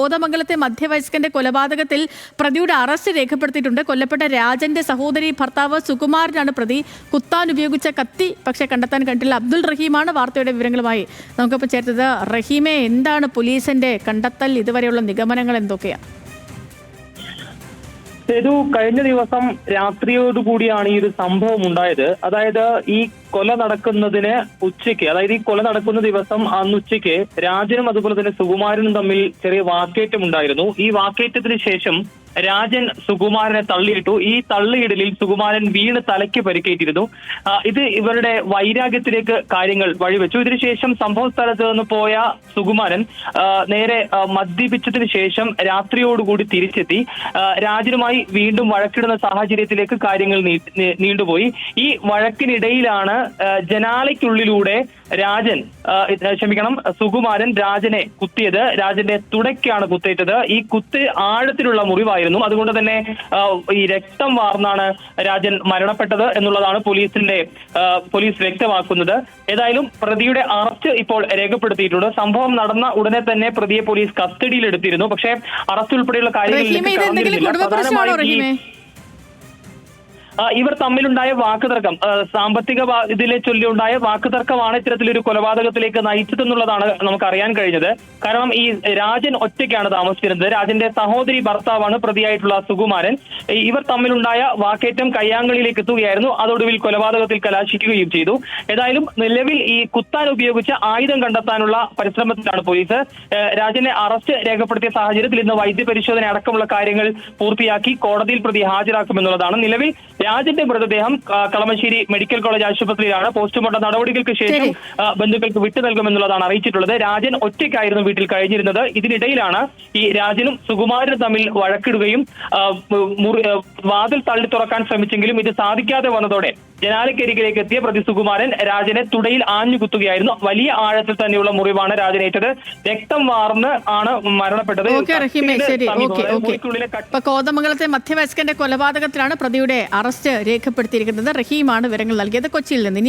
കോതമംഗലത്തെ മധ്യവയസ്കന്റെ കൊലപാതകത്തിൽ പ്രതിയുടെ അറസ്റ്റ് രേഖപ്പെടുത്തിയിട്ടുണ്ട്. കൊല്ലപ്പെട്ട രാജന്റെ സഹോദരി ഭർത്താവ് സുകുമാരനാണ് പ്രതി. കുത്താൻ ഉപയോഗിച്ച കത്തി പക്ഷേ കണ്ടെത്താൻ കണ്ടില്ല. അബ്ദുൾ റഹീമാണ് വാർത്തയുടെ വിവരങ്ങളുമായി. നമുക്കിപ്പോൾ ചേർത്തത് റഹീമെ എന്താണ് പോലീസിന്റെ കണ്ടെത്തൽ? ഇതുവരെയുള്ള നിഗമനങ്ങൾ എന്തൊക്കെയാണ് കഴിഞ്ഞ ദിവസം രാത്രിയോടുകൂടിയാണ് ഈ ഒരു സംഭവം ഉണ്ടായത്. അതായത് ഈ കൊല നടക്കുന്നതിന് ഉച്ചയ്ക്ക് അതായത് ഈ കൊല നടക്കുന്ന ദിവസം അന്ന് ഉച്ചയ്ക്ക് രാജനും അതുപോലെ തന്നെ സുകുമാരനും തമ്മിൽ ചെറിയ വാക്കേറ്റം ഉണ്ടായിരുന്നു. ഈ വാക്കേറ്റത്തിന് ശേഷം രാജൻ സുകുമാരനെ തള്ളിയിട്ടു. ഈ തള്ളിയിടലിൽ സുകുമാരൻ വീണ് തലയ്ക്ക് പരിക്കേറ്റിരുന്നു. ഇത് ഇവരുടെ വൈരാഗ്യത്തിലേക്ക് കാര്യങ്ങൾ വഴിവെച്ചു. ഇതിനുശേഷം സംഭവ സ്ഥലത്ത് നിന്ന് പോയ സുകുമാരൻ നേരെ മദ്യപിച്ചതിന് ശേഷം രാത്രിയോടുകൂടി തിരിച്ചെത്തി. രാജനുമായി വീണ്ടും വഴക്കിടുന്ന സാഹചര്യത്തിലേക്ക് കാര്യങ്ങൾ നീണ്ടുപോയി. ഈ വഴക്കിനിടയിലാണ് ജനാലയ്ക്കുള്ളിലൂടെ രാജൻ ക്ഷമിക്കണം സുകുമാരൻ രാജനെ കുത്തിയത് രാജന്റെ തുടയ്ക്കാണ് കുത്തേറ്റത്. ഈ കുത്ത് ആഴത്തിലുള്ള മുറിവായിരുന്നു. അതുകൊണ്ട് തന്നെ ഈ രക്തം വാർന്നാണ് രാജൻ മരണപ്പെട്ടത് എന്നുള്ളതാണ് പോലീസിന്റെ പോലീസ് വ്യക്തമാക്കുന്നത്. ഏതായാലും പ്രതിയുടെ അറസ്റ്റ് ഇപ്പോൾ രേഖപ്പെടുത്തിയിട്ടുണ്ട്. സംഭവം നടന്ന ഉടനെ തന്നെ പ്രതിയെ പോലീസ് കസ്റ്റഡിയിൽ എടുത്തിരുന്നു പക്ഷേ അറസ്റ്റ് ഉൾപ്പെടെയുള്ള റഹീമെ? ഇവർ തമ്മിലുണ്ടായ വാക്കുതർക്കം സാമ്പത്തിക ഇതിലെ ചൊല്ലിയുണ്ടായ വാക്കുതർക്കമാണ് ഇത്തരത്തിലൊരു കൊലപാതകത്തിലേക്ക് നയിച്ചതെന്നുള്ളതാണ് നമുക്ക് അറിയാൻ കഴിഞ്ഞത്. കാരണം ഈ രാജൻ ഒറ്റയ്ക്കാണ് താമസിച്ചിരുന്നത്. രാജന്റെ സഹോദരി ഭർത്താവാണ് പ്രതിയായിട്ടുള്ള സുകുമാരൻ. ഇവർ തമ്മിലുണ്ടായ വാക്കേറ്റം കയ്യാങ്കളിയിലേക്ക് എത്തുകയായിരുന്നു. അതോടുവിൽ കൊലപാതകത്തിൽ കലാശിക്കുകയും ചെയ്തു. ഏതായാലും നിലവിൽ ഈ കുത്താൻ ഉപയോഗിച്ച ആയുധം കണ്ടെത്താനുള്ള പരിശ്രമത്തിലാണ് പോലീസ്. രാജനെ അറസ്റ്റ് രേഖപ്പെടുത്തിയ സാഹചര്യത്തിൽ ഇന്ന് വൈദ്യപരിശോധന അടക്കമുള്ള കാര്യങ്ങൾ പൂർത്തിയാക്കി കോടതിയിൽ പ്രതി ഹാജരാക്കുമെന്നുള്ളതാണ്. നിലവിൽ രാജന്റെ മൃതദേഹം കളമശ്ശേരി മെഡിക്കൽ കോളേജ് ആശുപത്രിയിലാണ്. പോസ്റ്റ്മോർട്ടം നടപടികൾക്ക് ശേഷം. ബന്ധുക്കൾക്ക് വിട്ടു നൽകുമെന്നുള്ളതാണ് അറിയിച്ചിട്ടുള്ളത്. രാജൻ ഒറ്റയ്ക്കായിരുന്നു വീട്ടിൽ കഴിഞ്ഞിരുന്നത്. ഇതിനിടയിലാണ് ഈ രാജനും സുകുമാരനും തമ്മിൽ വഴക്കിടുകയും വാതിൽ തള്ളി തുറക്കാൻ ശ്രമിച്ചെങ്കിലും ഇത് സാധിക്കാതെ വന്നതോടെ ജനാലക്കരികിലേക്ക് എത്തിയ പ്രതി സുകുമാരൻ രാജനെ തുടയിൽ ആഞ്ഞു കുത്തുകയായിരുന്നു വലിയ ആഴത്തിൽ തന്നെയുള്ള മുറിവാണ് രാജനേറ്റത്. രക്തം വാർന്ന് ആണ് മരണപ്പെട്ടത്. കോതമംഗലത്തെ മധ്യവയസ്കന്റെ കൊലപാതകത്തിലാണ് പ്രതിയുടെ അറസ്റ്റ് രേഖപ്പെടുത്തിയിരിക്കുന്നത് റഹീമാണ് വിവരങ്ങൾ നൽകിയത് കൊച്ചിയിൽ നിന്ന്.